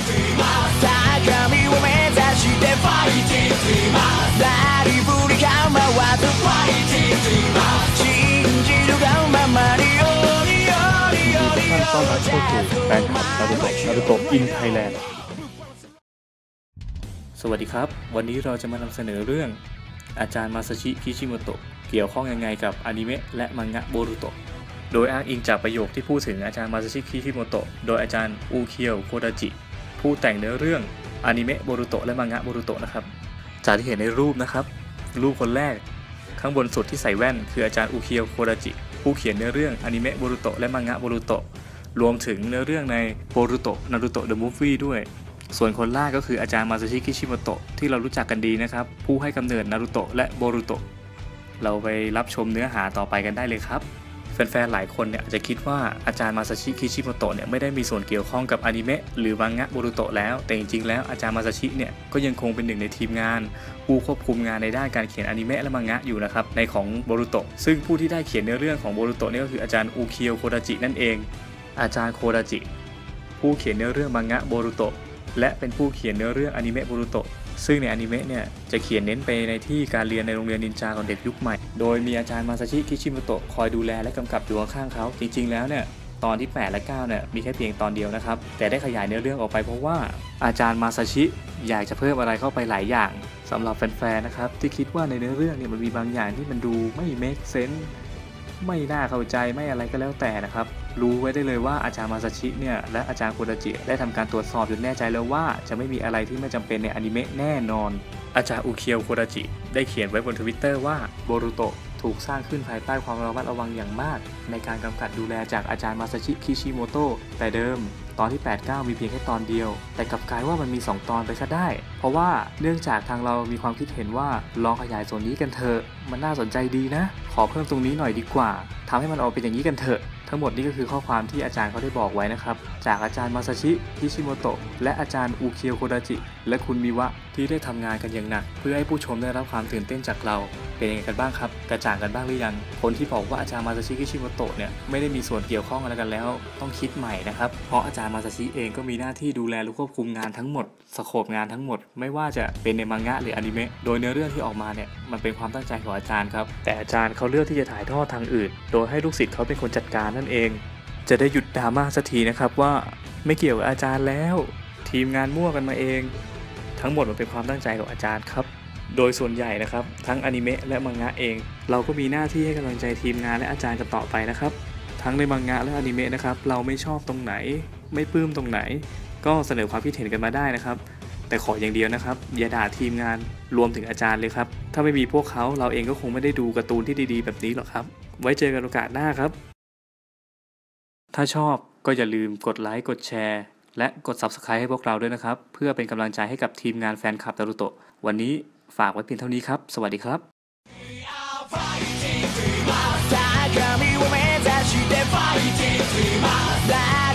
高みを目指してファイティングしますなりぶแฟนคลับนารุโตะนารุโตะอินไทยแลนด์สวัสดีครับ วันนี้เราจะมานำเสนอเรื่อง อาจารย์มาซาชิคิชิโมโตะเกี่ยวข้องยังไงกับอนิเมะและมังงะโบรุโตะโดยอ้างอิงจากประโยคที่พูดถึงอาจารย์มาซาชิคิชิโมโตะโดยอาจารย์อูเคียวโคดาจิ ผู้แต่งเนื้อเรื่องอนิเมะโบรุโตะและมังงะโบรุโตะนะครับ จากที่เห็นในรูปนะครับ รูปคนแรก ข้างบนสุดที่ใส่แว่น คืออาจารย์อูเคียวโคดาจิ ผู้เขียนเนื้อเรื่องอนิเมะโบรุโตะและมังงะโบรุโตะรวมถึงเนื้อเรื่องในโบรุโตะนารุโตะเดอะมูฟวี่ด้วย ส่วนคนล่าก็คืออาจารย์มาซาชิคิชิโมโตะที่เรารู้จักกันดีนะครับ ผู้ให้กำเนิดนารุโตะและโบรุโตะเราไปรับชมเนื้อหาต่อไปกันได้เลยครับ แฟนๆ หลายคนเนี่ยอาจจะคิดว่าอาจารย์มาซาชิคิชิโมโตะเนี่ยไม่ได้มีส่วนเกี่ยวข้องกับอนิเมะหรือมังงะโบรุโตะแล้ว แต่จริงๆ แล้วอาจารย์มาซาชิเนี่ยก็ยังคงเป็นหนึ่งในทีมงาน ผู้ควบคุมงานในด้านการเขียนอนิเมะและมังงะอยู่นะครับในของโบรุโตะซึ่งผู้ที่ได้เขียนเนื้อเรื่องของโบรุโตะนี่ก็คืออาจารย์อูเคียวโคดาจินั่นเอง อาจารย์โคดาจิ ผู้เขียนเนื้อเรื่องมังงะโบรุโตะ และเป็นผู้เขียนเนื้อเรื่องอนิเมะโบรุโตะซึ่งในอนิเมะเนี่ยจะเขียนเน้นไปในที่การเรียนในโรงเรียนนินจาของเด็กยุคใหม่ โดยมีอาจารย์มาซาชิคิชิโมโตะคอยดูแลและกำกับอยู่ข้างๆเขา จริง ๆ แล้วเนี่ยตอนที่ 8 และ 9 เนี่ยมีแค่เพียงตอนเดียวนะครับ แต่ได้ขยายเนื้อเรื่องออกไปเพราะว่าอาจารย์มาซาชิอยากจะเพิ่มอะไรเข้าไปหลายอย่างสำหรับแฟนๆนะครับที่คิดว่าในเนื้อเรื่องเนี่ยมันมีบางอย่างที่มันดูไม่ make sense ไม่น่าเข้าใจไม่อะไรก็แล้วแต่นะครับ รู้ไว้ได้เลยว่าอาจารย์มาซาชิเนี่ยและอาจารย์โคดาจิได้ทำการตรวจสอบจนแน่ใจแล้วว่าจะไม่มีอะไรที่ไม่จำเป็นในอนิเมะแน่นอน อาจารย์อุเคียวโคดาจิ ได้เขียนไว้บนทวิตเตอร์ว่าโบรุโตะถูกสร้างขึ้นภายใต้ความระมัดระวังอย่างมาก ในการกำกับดูแลจากอาจารย์มาซาชิคิชิโมโตะแต่เดิม ตอนที่ 89 มีเพียงแค่ตอนเดียว แต่กลับกลายว่ามันมี 2 ตอนไปซะได้ เพราะว่าเนื่องจากทางเรามีความคิดเห็นว่าลองขยายส่วนนี้กันเถอะ มันน่าสนใจดีนะ ขอเพิ่มตรงนี้หน่อยดีกว่าทำให้มันออกเป็นอย่างนี้กันเถอะ ทั้งหมดนี้ก็คือข้อความที่อาจารย์เขาได้บอกไว้นะครับ จากอาจารย์มาซาชิฮิชิโมโตะและอาจารย์อูเคียวโคดาจิ และคุณมิวะที่ได้ทำงานกันอย่างหนัก เพื่อให้ผู้ชมได้รับความตื่นเต้นจากเรา เป็นยังไงกันบ้างครับกระจ่างกันบ้างหรือยัง คนที่บอกว่าอาจารย์มาซาชิฮิชิโมโตะเนี่ยไม่ได้มีส่วนเกี่ยวข้องอะไรกันแล้ว ต้องคิดใหม่นะครับเพราะอาจารย์มาซาชิเองก็มีหน้าที่ดูแลและควบคุมงานทั้งหมดสโคปงานทั้งหมด ไม่ว่าจะเป็นในมังงะหรืออนิเมะโดยเนื้อเรื่องที่ออกมาเนี่ยมันเป็นความตั้งใจของอาจารย์ครับแต่อาจารย์เขาเลือกที่จะถ่ายทอดทางอื่น โดยให้ลูกศิษย์เขาเป็นคนจัดการนั่นเอง จะได้หยุดดราม่าสักทีนะครับว่าไม่เกี่ยวกับอาจารย์แล้ว ทีมงานมั่วกันมาเอง ทั้งหมดมันเป็นความตั้งใจของอาจารย์ครับ โดยส่วนใหญ่นะครับ ทั้งอนิเมะและมังงะเอง เราก็มีหน้าที่ให้กำลังใจทีมงานและอาจารย์กันต่อไปนะครับ ทั้งในมังงะและอนิเมะนะครับเราไม่ชอบตรงไหน ไม่ปลื้มตรงไหน ก็เสนอความคิดเห็นกันมาได้นะครับแต่ขออย่างเดียวนะครับ อย่าด่าทีมงานรวมถึงอาจารย์เลยครับ ถ้าไม่มีพวกเขาเราเองก็คงไม่ได้ดูการ์ตูนที่ดีๆ แบบนี้หรอกครับ ไว้เจอกันโอกาสหน้าครับ ถ้าชอบก็อย่าลืมกดไลค์กดแชร์ และกด Subscribe ให้พวกเราด้วยนะครับ เพื่อเป็นกำลังใจให้กับทีมงานแฟนคลับตารุโตะวันนี้ฝากไว้เพียงเท่านี้ครับ สวัสดีครับ Fighting dreamer, that.